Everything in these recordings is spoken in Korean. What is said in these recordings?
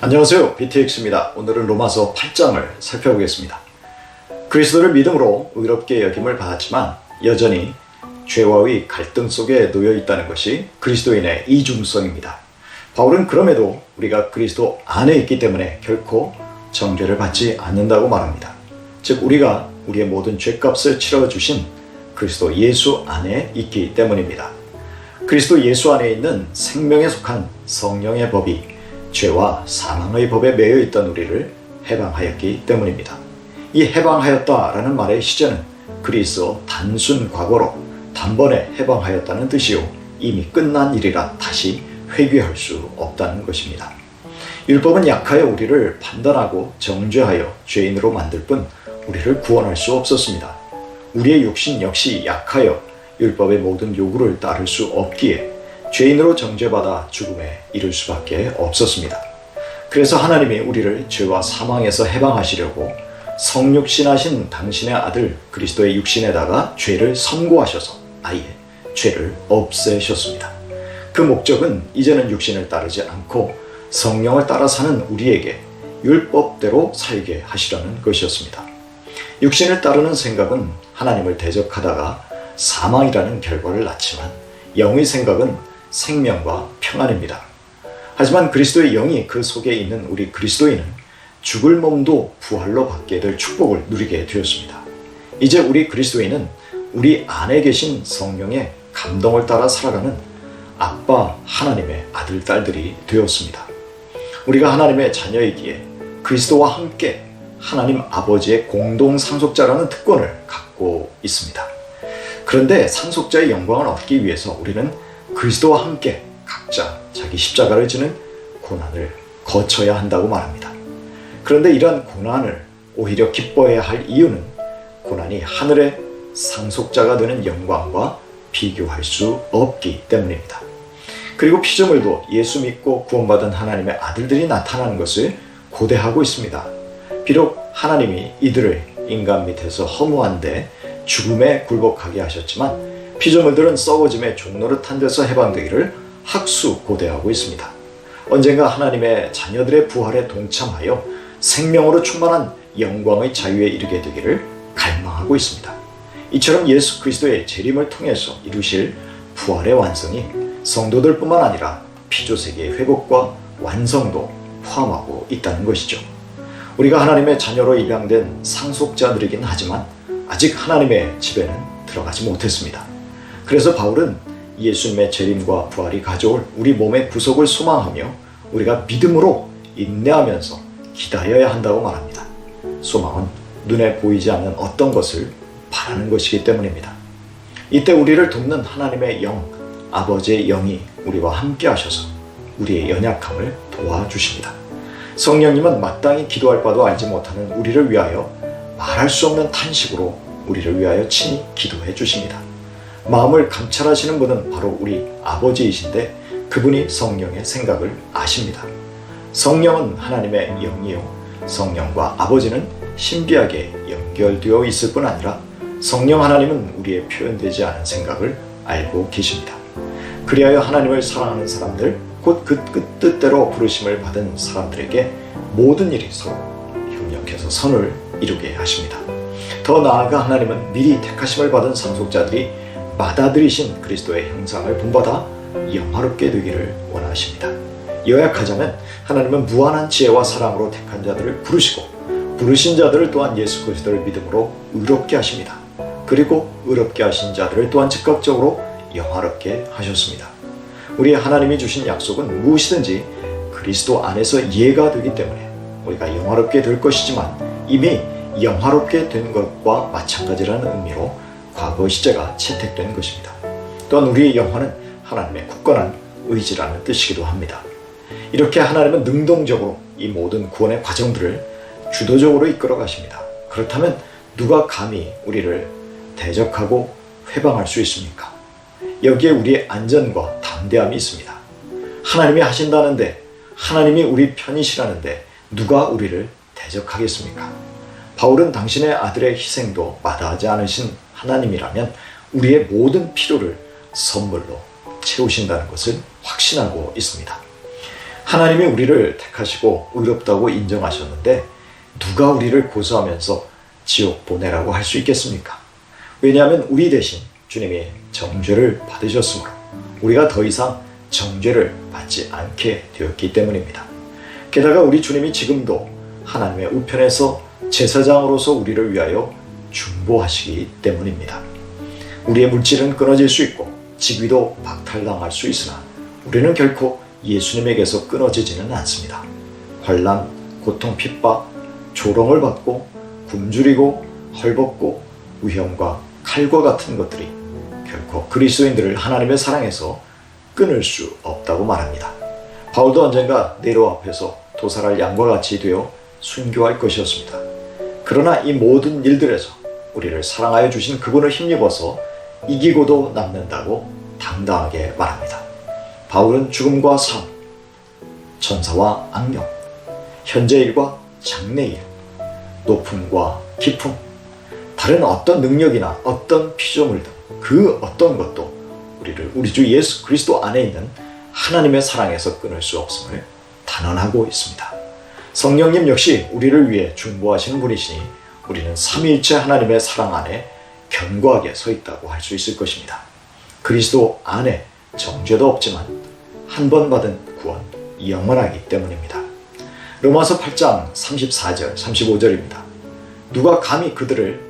안녕하세요. BTX입니다. 오늘은 로마서 8장을 살펴보겠습니다. 그리스도를 믿음으로 의롭게 여김을 받았지만 여전히 죄와의 갈등 속에 놓여 있다는 것이 그리스도인의 이중성입니다. 바울은 그럼에도 우리가 그리스도 안에 있기 때문에 결코 정죄를 받지 않는다고 말합니다. 즉 우리가 우리의 모든 죄값을 치러 주신 그리스도 예수 안에 있기 때문입니다. 그리스도 예수 안에 있는 생명에 속한 성령의 법이 죄와 사망의 법에 매여 있던 우리를 해방하였기 때문입니다. 이 해방하였다라는 말의 시제는 그리스어 단순 과거로 단번에 해방하였다는 뜻이요 이미 끝난 일이라 다시 회귀할 수 없다는 것입니다. 율법은 약하여 우리를 판단하고 정죄하여 죄인으로 만들 뿐 우리를 구원할 수 없었습니다. 우리의 육신 역시 약하여 율법의 모든 요구를 따를 수 없기에 죄인으로 정죄받아 죽음에 이를 수밖에 없었습니다. 그래서 하나님이 우리를 죄와 사망에서 해방하시려고 성육신하신 당신의 아들 그리스도의 육신에다가 죄를 선고하셔서 아예 죄를 없애셨습니다. 그 목적은 이제는 육신을 따르지 않고 성령을 따라 사는 우리에게 율법대로 살게 하시려는 것이었습니다. 육신을 따르는 생각은 하나님을 대적하다가 사망이라는 결과를 낳지만 영의 생각은 생명과 평안입니다. 하지만 그리스도의 영이 그 속에 있는 우리 그리스도인은 죽을 몸도 부활로 받게 될 축복을 누리게 되었습니다. 이제 우리 그리스도인은 우리 안에 계신 성령의 감동을 따라 살아가는 아빠 하나님의 아들, 딸들이 되었습니다. 우리가 하나님의 자녀이기에 그리스도와 함께 하나님 아버지의 공동 상속자라는 특권을 갖고 있습니다. 그런데 상속자의 영광을 얻기 위해서 우리는 그리스도와 함께 각자 자기 십자가를 지는 고난을 거쳐야 한다고 말합니다. 그런데 이러한 고난을 오히려 기뻐해야 할 이유는 고난이 하늘의 상속자가 되는 영광과 비교할 수 없기 때문입니다. 그리고 피조물도 예수 믿고 구원받은 하나님의 아들들이 나타나는 것을 고대하고 있습니다. 비록 하나님이 이들을 인간 밑에서 허무한데 죽음에 굴복하게 하셨지만 피조물들은 썩어짐의 종노릇한 데서 해방되기를 학수 고대하고 있습니다. 언젠가 하나님의 자녀들의 부활에 동참하여 생명으로 충만한 영광의 자유에 이르게 되기를 갈망하고 있습니다. 이처럼 예수 그리스도의 재림을 통해서 이루실 부활의 완성이 성도들뿐만 아니라 피조세계의 회복과 완성도 포함하고 있다는 것이죠. 우리가 하나님의 자녀로 입양된 상속자들이긴 하지만 아직 하나님의 집에는 들어가지 못했습니다. 그래서 바울은 예수님의 재림과 부활이 가져올 우리 몸의 구속을 소망하며 우리가 믿음으로 인내하면서 기다려야 한다고 말합니다. 소망은 눈에 보이지 않는 어떤 것을 바라는 것이기 때문입니다. 이때 우리를 돕는 하나님의 영, 아버지의 영이 우리와 함께 하셔서 우리의 연약함을 도와주십니다. 성령님은 마땅히 기도할 바도 알지 못하는 우리를 위하여 말할 수 없는 탄식으로 우리를 위하여 친히 기도해 주십니다. 마음을 감찰하시는 분은 바로 우리 아버지이신데 그분이 성령의 생각을 아십니다. 성령은 하나님의 영이요. 성령과 아버지는 신비하게 연결되어 있을 뿐 아니라 성령 하나님은 우리의 표현되지 않은 생각을 알고 계십니다. 그리하여 하나님을 사랑하는 사람들, 곧 그 뜻대로 부르심을 받은 사람들에게 모든 일이 서로 협력해서 선을 이루게 하십니다. 더 나아가 하나님은 미리 택하심을 받은 상속자들이 받아들이신 그리스도의 형상을 본받아 영화롭게 되기를 원하십니다. 요약하자면 하나님은 무한한 지혜와 사랑으로 택한 자들을 부르시고 부르신 자들을 또한 예수 그리스도를 믿음으로 의롭게 하십니다. 그리고 의롭게 하신 자들을 또한 즉각적으로 영화롭게 하셨습니다. 우리 하나님이 주신 약속은 무엇이든지 그리스도 안에서 이해가 되기 때문에 우리가 영화롭게 될 것이지만 이미 영화롭게 된 것과 마찬가지라는 의미로 과거 시제가 채택된 것입니다. 또한 우리의 영혼은 하나님의 굳건한 의지라는 뜻이기도 합니다. 이렇게 하나님은 능동적으로 이 모든 구원의 과정들을 주도적으로 이끌어 가십니다. 그렇다면 누가 감히 우리를 대적하고 회방할 수 있습니까? 여기에 우리의 안전과 담대함이 있습니다. 하나님이 하신다는데 하나님이 우리 편이시라는데 누가 우리를 대적하겠습니까? 바울은 당신의 아들의 희생도 마다하지 않으신 하나님이라면 우리의 모든 필요를 선물로 채우신다는 것을 확신하고 있습니다. 하나님이 우리를 택하시고 의롭다고 인정하셨는데 누가 우리를 고소하면서 지옥 보내라고 할 수 있겠습니까? 왜냐하면 우리 대신 주님이 정죄를 받으셨으므로 우리가 더 이상 정죄를 받지 않게 되었기 때문입니다. 게다가 우리 주님이 지금도 하나님의 우편에서 제사장으로서 우리를 위하여 중보하시기 때문입니다. 우리의 물질은 끊어질 수 있고 직위도 박탈당할 수 있으나 우리는 결코 예수님에게서 끊어지지는 않습니다. 환란, 고통, 핍박, 조롱을 받고 굶주리고 헐벗고 위험과 칼과 같은 것들이 결코 그리스도인들을 하나님의 사랑에서 끊을 수 없다고 말합니다. 바울도 언젠가 네로 앞에서 도살할 양과 같이 되어 순교할 것이었습니다. 그러나 이 모든 일들에서 우리를 사랑하여 주신 그분을 힘입어서 이기고도 남는다고 당당하게 말합니다. 바울은 죽음과 삶, 천사와 악령, 현재 일과 장래 일, 높음과 깊음, 다른 어떤 능력이나 어떤 피조물 등 그 어떤 것도 우리를 우리 주 예수 그리스도 안에 있는 하나님의 사랑에서 끊을 수 없음을 단언하고 있습니다. 성령님 역시 우리를 위해 중보하시는 분이시니 우리는 삼위일체 하나님의 사랑 안에 견고하게 서 있다고 할 수 있을 것입니다. 그리스도 안에 정죄도 없지만 한 번 받은 구원 영원하기 때문입니다. 로마서 8장 34절, 35절입니다. 누가 감히 그들을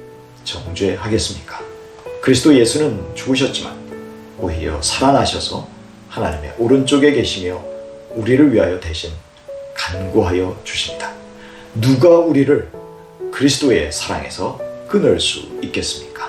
정죄하겠습니까? 그리스도 예수는 죽으셨지만 오히려 살아나셔서 하나님의 오른쪽에 계시며 우리를 위하여 대신 간구하여 주십니다. 누가 우리를 그리스도의 사랑에서 끊을 수 있겠습니까?